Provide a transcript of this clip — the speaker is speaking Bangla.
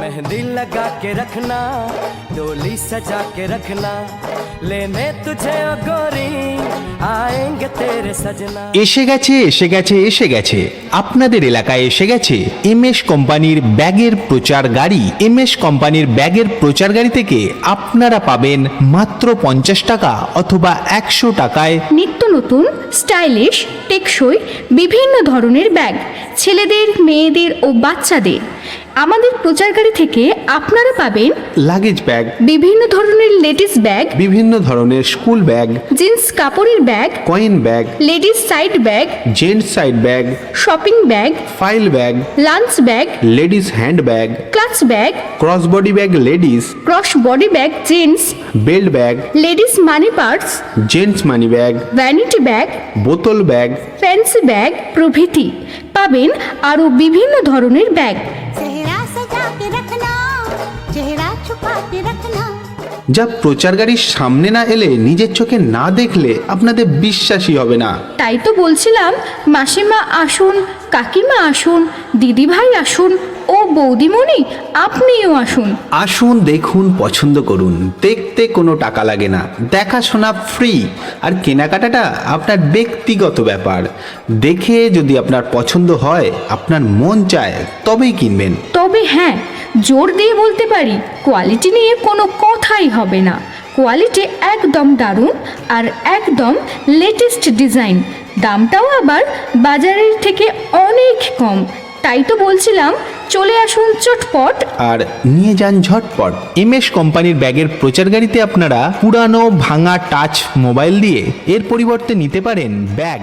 मेहंदी लगा के रखना डोली सजा के रखना लेने तुझे ओ गोरी आएंगे तेरे सजना এসে গেছে এসে গেছে এসে গেছে আপনাদের এলাকায় এসে গেছে এম এস কোম্পানির ব্যাগের প্রচার গাড়ি এম এস কোম্পানির ব্যাগের প্রচার গাড়ি থেকে আপনারা পাবেন মাত্র পঞ্চাশ টাকা অথবা একশো টাকায় নিত্য নতুন স্টাইলিশ টেকসই বিভিন্ন ধরনের ব্যাগ ছেলেদের মেয়েদের ও বাচ্চাদের আমাদের প্রচার গাড়ি থেকে আপনারা পাবেন লাগেজ ব্যাগ বিভিন্ন ধরনের লেডিস ব্যাগ বিভিন্ন ধরনের স্কুল ব্যাগ জিন্স কাপড়ের bag coin bag ladies side bag gents side bag shopping bag file bag lunch bag ladies hand bag clutch bag cross body bag ladies cross body bag gents belt bag ladies money purse gents money bag vanity bag বোতল ব্যাগ ফ্যান্সি ব্যাগ প্রভৃতি। পাবেন আরও বিভিন্ন ধরনের ব্যাগ যা প্রচার গাড়ির সামনে না এলে নিজের চোখে না দেখলে আপনাদের বিশ্বাসই হবে না। তাই তো বলছিলাম মাসিমা আসুন কাকিমা আসুন দিদিভাই আসুন ও বৌদিমণি আপনিও আসুন। আসুন দেখুন পছন্দ করুন। দেখতে কোনো টাকা লাগে না। দেখাশোনা ফ্রি আর কেনাকাটাটা আপনার ব্যক্তিগত ব্যাপার। দেখে যদি আপনার পছন্দ হয় আপনার মন চায় তবেই কিনবেন। তবে হ্যাঁ জোর দিয়ে বলতে পারি কোয়ালিটি নিয়ে কোনো কথাই হবে না। কোয়ালিটি একদম দারুণ আর একদম লেটেস্ট ডিজাইন দামটাও আবার বাজারের থেকে অনেক কম। তাই তো বলছিলাম, চলে আসুন চটপট। আর নিয়ে যান ঝটপট। এম এস কোম্পানির ব্যাগের প্রচার গাড়িতে আপনারা পুরানো, ভাঙা টাচ মোবাইল দিয়ে এর পরিবর্তে নিতে পারেন ব্যাগ।